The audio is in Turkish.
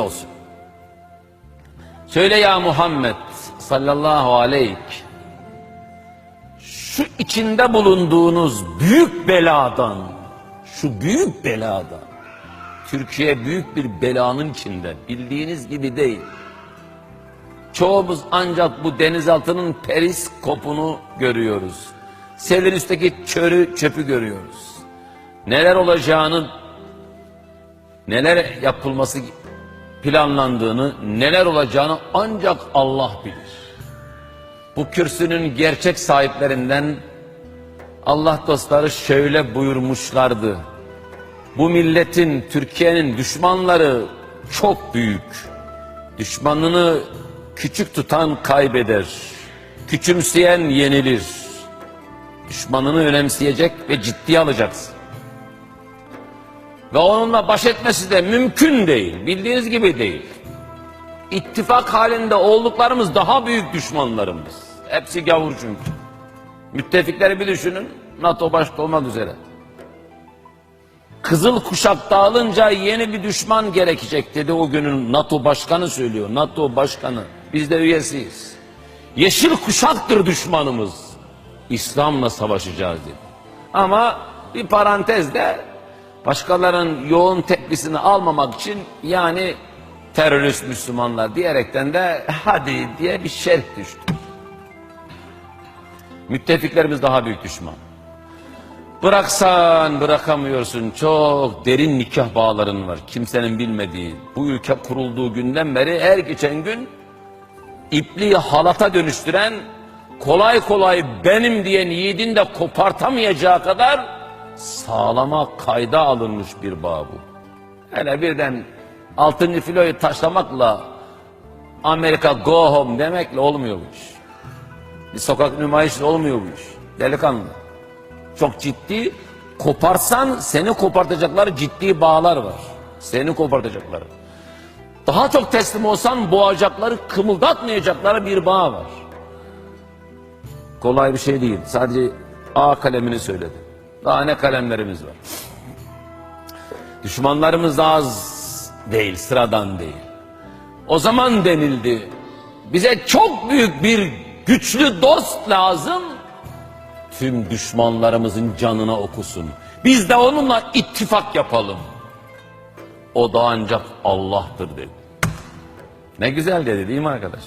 olsun. Söyle ya Muhammed sallallahu aleyh. Şu içinde bulunduğunuz büyük beladan, şu büyük beladan, Türkiye büyük bir belanın içinde, bildiğiniz gibi değil. Çoğumuz ancak bu denizaltının periskopunu görüyoruz. Selin üstteki çörü, çöpü görüyoruz. Neler olacağını, neler yapılması planlandığını, neler olacağını ancak Allah bilir. Bu kürsünün gerçek sahiplerinden Allah dostları şöyle buyurmuşlardı. Bu milletin, Türkiye'nin düşmanları çok büyük. Düşmanını küçük tutan kaybeder. Küçümseyen yenilir. Düşmanını önemseyecek ve ciddiye alacaksın. Ve onunla baş etmesi de mümkün değil. Bildiğiniz gibi değil. İttifak halinde olduklarımız daha büyük düşmanlarımız. Hepsi gavur çünkü. Müttefikleri bir düşünün. NATO başta olmak üzere. Kızıl kuşak dağılınca yeni bir düşman gerekecek dedi o günün NATO başkanı söylüyor. NATO başkanı. Biz de üyesiyiz. Yeşil kuşaktır düşmanımız. İslam'la savaşacağız dedi. Ama bir parantezde başkalarının yoğun tepkisini almamak için yani terörist Müslümanlar diyerekten de hadi diye bir şerh düştü. Müttefiklerimiz daha büyük düşman. Bıraksan bırakamıyorsun. Çok derin nikah bağların var. Kimsenin bilmediği. Bu ülke kurulduğu günden beri her geçen gün ipliği halata dönüştüren kolay kolay benim diyen yiğidin de kopartamayacağı kadar sağlama kayda alınmış bir bağ bu. Hele birden altıncı filoyu taşlamakla Amerika go home demekle olmuyor bu iş. Bir sokak nümayişi olmuyor bu iş. Delikanlı. Çok ciddi. Koparsan seni kopartacakları ciddi bağlar var. Seni kopartacakları. Daha çok teslim olsan boğacakları, kımıldatmayacakları bir bağ var. Kolay bir şey değil. Sadece A kalemini söyledim. Daha ne kalemlerimiz var. Düşmanlarımız da az değil, sıradan değil. O zaman denildi. Bize çok büyük bir güçlü dost lazım. Tüm düşmanlarımızın canına okusun. Biz de onunla ittifak yapalım. O da ancak Allah'tır dedi. Ne güzel dedi değil mi arkadaş?